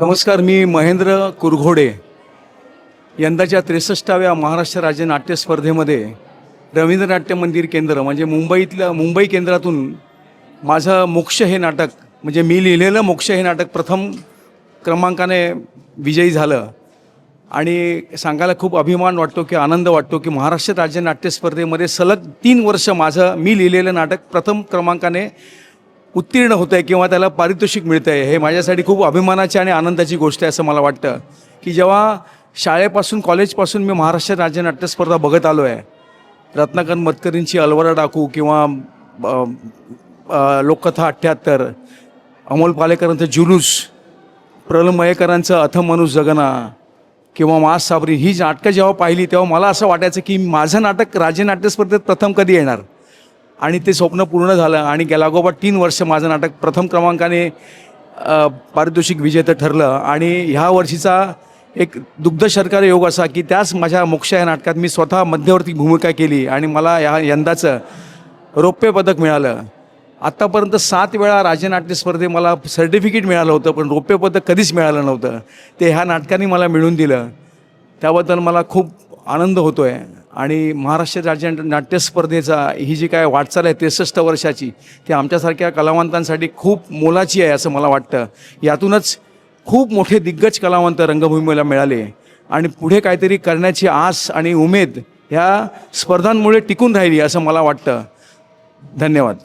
नमस्कार मी महेंद्र कुरघोडे. यंदाच्या त्रेसष्टाव्या महाराष्ट्र राज्य नाट्य स्पर्धेमध्ये रवींद्र नाट्य मंदिर केंद्र म्हणजे मुंबईतलं मुंबई केंद्रातून माझं मोक्ष हे नाटक म्हणजे मी लिहिलेलं मोक्ष हे नाटक प्रथम क्रमांकाने विजयी झालं. आणि सांगायला खूप अभिमान वाटतो की आनंद वाटतो की महाराष्ट्र राज्य नाट्य स्पर्धेमध्ये सलग तीन वर्ष माझं मी लिहिलेलं नाटक प्रथम क्रमांकाने उत्तीर्ण होतं आहे किंवा त्याला पारितोषिक मिळतं आहे हे माझ्यासाठी खूप अभिमानाची आणि आनंदाची गोष्ट आहे असं मला वाटतं. की जेव्हा शाळेपासून कॉलेजपासून मी महाराष्ट्र राज्य नाट्यस्पर्धा बघत आलो आहे रत्नाकर मतकरींची अलवरा डाकू किंवा लोककथा अठ्ठ्याहत्तर अमोल पालेकरांचं जुलूस प्रल मयेकरांचं अथम जगना किंवा मास साबरी ही नाटकं जेव्हा पाहिली तेव्हा मला असं वाटायचं की माझं नाटक राज्य नाट्यस्पर्धेत प्रथम कधी येणार? आणि ते स्वप्न पूर्ण झालं आणि गेलागोबा तीन वर्ष माझं नाटक प्रथम क्रमांकाने पारितोषिक विजेतं ठरलं. आणि ह्या वर्षीचा एक दुग्ध सरकार योग असा की त्याच माझ्या मोक्ष या नाटकात मी स्वतः मध्यवर्ती भूमिका केली आणि मला या यंदाचं रौप्य पदक मिळालं. आत्तापर्यंत सात वेळा राज्यनाट्य स्पर्धे मला सर्टिफिकेट मिळालं होतं पण रौप्य पदक कधीच मिळालं नव्हतं. ते ह्या नाटकाने मला मिळून दिलं. त्याबद्दल मला खूप आनंद होतो आहे आणि महाराष्ट्र राज्य नाट्य स्पर्धेचा ही जी काय वाटचाल आहे त्रेसष्ट वर्षाची ती आमच्यासारख्या कलावंतांसाठी खूप मोलाची आहे असं मला वाटतं. यातूनच खूप मोठे दिग्गज कलावंत रंगभूमीला मिळाले. आणि पुढे काहीतरी करण्याची आस आणि उमेद ह्या स्पर्धांमुळे टिकून राहिली असं मला वाटतं. धन्यवाद.